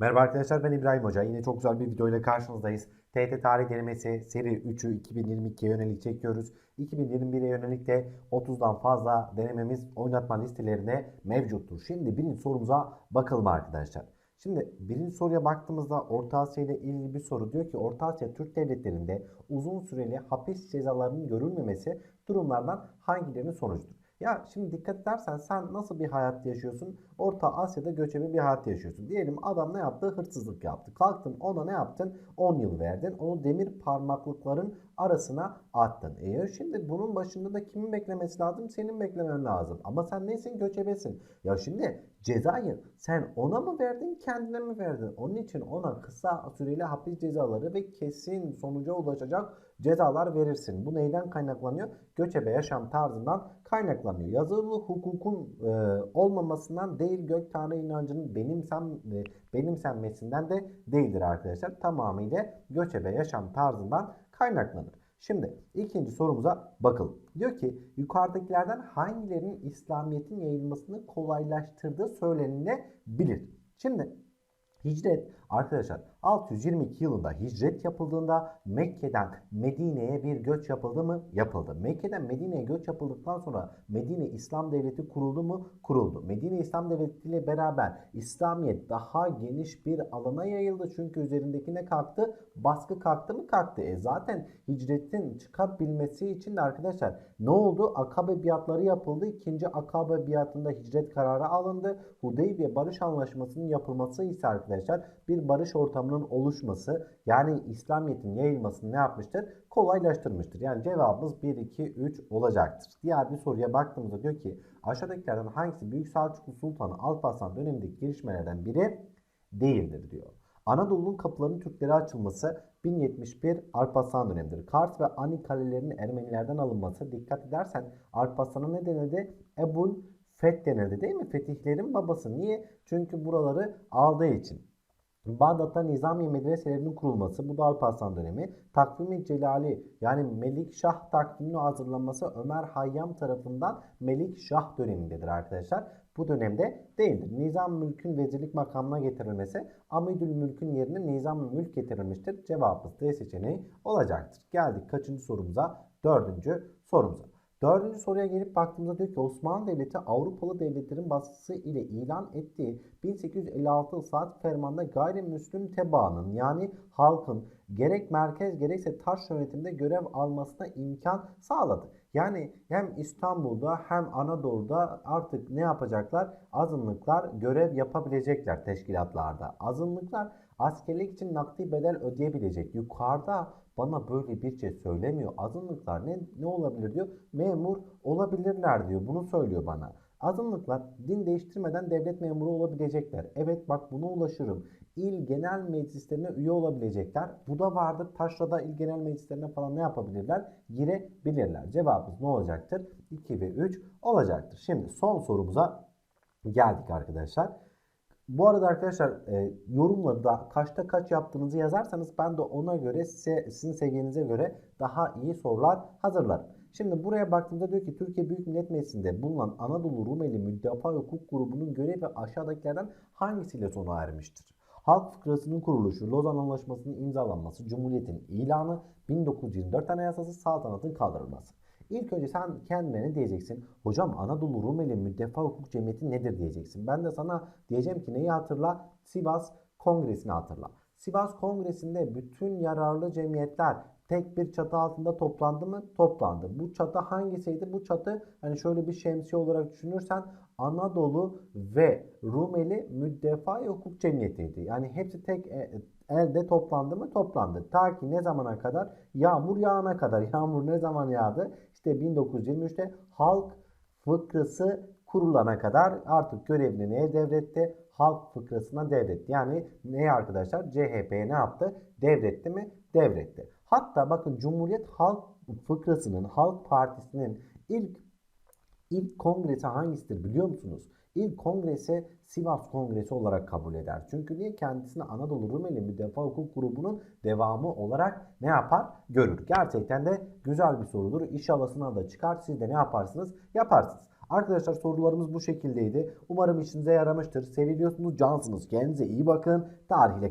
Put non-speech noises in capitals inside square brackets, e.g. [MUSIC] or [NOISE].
Merhaba arkadaşlar ben İbrahim Hoca. Yine çok güzel bir video ile karşınızdayız. TET Tarih Denemesi seri 3'ü 2022'ye yönelik çekiyoruz. 2021'e yönelik de 30'dan fazla denememiz oynatma listelerine mevcuttur. Şimdi birinci sorumuza bakalım arkadaşlar. Şimdi birinci soruya baktığımızda Orta Asya ile ilgili bir soru diyor ki Orta Asya Türk devletlerinde uzun süreli hapis cezalarının görülmemesi durumlardan hangilerinin sonucudur? Ya şimdi dikkat edersen sen nasıl bir hayat yaşıyorsun? Orta Asya'da göçebe bir hayat yaşıyorsun. Diyelim adam ne yaptı? Hırsızlık yaptı. Kalktın ona ne yaptın? 10 yıl verdin. Onu demir parmaklıkların arasına attın. E şimdi bunun başında da kimin beklemesi lazım? Senin beklemen lazım. Ama sen neysin? Göçebesin. Ya şimdi cezayı sen ona mı verdin kendine mi verdin? Onun için ona kısa süreli hapis cezaları ve kesin sonuca ulaşacak cezalar verirsin. Bu neyden kaynaklanıyor? Göçebe yaşam tarzından kaynaklanıyor. Yazılı hukukun e, olmamasından değil gök tanrı inancının benimsem, e, benimsenmesinden de değildir arkadaşlar. Tamamıyla göçebe yaşam tarzından kaynaklanır. Şimdi ikinci sorumuza bakalım. Diyor ki yukarıdakilerden hangilerinin İslamiyet'in yayılmasını kolaylaştırdığı söylenilebilir. Şimdi hicret arkadaşlar 622 yılında hicret yapıldığında Mekke'den Medine'ye bir göç yapıldı mı? Yapıldı. Mekke'den Medine'ye göç yapıldıktan sonra Medine İslam Devleti kuruldu mu? Kuruldu. Medine İslam Devleti ile beraber İslamiyet daha geniş bir alana yayıldı. Çünkü üzerindeki ne kalktı? Baskı kalktı mı? Kalktı. E zaten hicretin çıkabilmesi için de arkadaşlar ne oldu? Akabe biatları yapıldı. İkinci Akabe biatında hicret kararı alındı. Hudeybiye Barış Anlaşması'nın yapılması ise arkadaşlar bir barış ortamının oluşması yani İslamiyet'in yayılmasını ne yapmıştır? Kolaylaştırmıştır. Yani cevabımız 1, 2, 3 olacaktır. Diğer bir soruya baktığımızda diyor ki aşağıdakilerden hangisi Büyük Selçuklu Sultanı Alparslan dönemindeki gelişmelerden biri değildir diyor. Anadolu'nun kapılarının Türklere açılması 1071 Alparslan dönemidir. Kars ve Ani kalelerinin Ermenilerden alınması dikkat edersen Alparslan'a ne denildi? Ebul Feth denildi değil mi? Fetihlerin babası. Niye? Çünkü buraları aldığı için. Bağdat'ta nizami medreselerinin kurulması, bu da Alparslan dönemi. Takvimi Celali yani Melik Şah takviminin hazırlanması Ömer Hayyam tarafından Melik Şah dönemindedir arkadaşlar. Bu dönemde değildir. Nizam Mülk'ün vezirlik makamına getirilmesi Amidül Mülk'ün yerine Nizam Mülk getirilmiştir. Cevabımız D seçeneği olacaktır. Geldik kaçıncı sorumuza? Dördüncü sorumuza. Dördüncü soruya gelip baktığımızda diyor ki Osmanlı Devleti Avrupalı devletlerin baskısı ile ilan ettiği 1856 saat fermanda gayrimüslim tebaanın yani halkın gerek merkez gerekse taş yönetimde görev almasına imkan sağladı. Yani hem İstanbul'da hem Anadolu'da artık ne yapacaklar? Azınlıklar görev yapabilecekler teşkilatlarda. Azınlıklar askerlik için nakdi bedel ödeyebilecek. Yukarıda bana böyle bir şey söylemiyor. Azınlıklar ne, ne olabilir diyor. Memur olabilirler diyor. Bunu söylüyor bana. Azınlıklar din değiştirmeden devlet memuru olabilecekler. Evet bak buna ulaşırım. İl genel meclislerine üye olabilecekler. Bu da vardır. Taşra'da il genel meclislerine falan ne yapabilirler? Girebilirler. Cevabımız ne olacaktır? 2 ve 3 olacaktır. Şimdi son sorumuza geldik arkadaşlar. Bu arada arkadaşlar e, yorumları da kaçta kaç yaptığınızı yazarsanız ben de ona göre size, sizin seviyenize göre daha iyi sorular hazırlarım. Şimdi buraya baktığımda diyor ki Türkiye Büyük Millet Meclisi'nde bulunan Anadolu Rumeli Müdafaa Hukuk Grubu'nun görevi aşağıdakilerden hangisiyle sona ermiştir? Halk fıkrasının kuruluşu, Lozan Anlaşması'nın imzalanması, Cumhuriyet'in ilanı, 1924 Anayasası, saltanatın kaldırılması. İlk önce sen kendine ne diyeceksin? Hocam Anadolu Rumeli Müddefaa Hukuk Cemiyeti nedir diyeceksin. Ben de sana diyeceğim ki neyi hatırla? Sivas Kongresi'ni hatırla. Sivas Kongresi'nde bütün yararlı cemiyetler tek bir çatı altında toplandı mı? Toplandı. Bu çatı hangisiydi? Bu çatı hani şöyle bir şemsiye olarak düşünürsen Anadolu ve Rumeli Müddefaa Hukuk Cemiyeti'ydi. Yani hepsi tek e, elde toplandı mı? Toplandı. Ta ki ne zamana kadar? Yağmur yağana kadar. [LAUGHS] Yağmur ne zaman yağdı? İşte 1923'te halk fıkrası kurulana kadar artık görevini neye devretti? Halk fıkrasına devretti. Yani ne arkadaşlar? CHP ne yaptı? Devretti mi? Devretti. Hatta bakın Cumhuriyet Halk Fıkrası'nın, Halk Partisi'nin ilk ilk kongresi hangisidir biliyor musunuz? İlk kongresi Sivas Kongresi olarak kabul eder. Çünkü niye kendisini Anadolu Rumeli Müdafaa Hukuk Grubu'nun devamı olarak ne yapar? Görür. Gerçekten de güzel bir sorudur. İnşallah sınavda çıkar. Siz de ne yaparsınız? Yaparsınız. Arkadaşlar sorularımız bu şekildeydi. Umarım işinize yaramıştır. Seviliyorsunuz, cansınız. Kendinize iyi bakın. Tarihle kalın.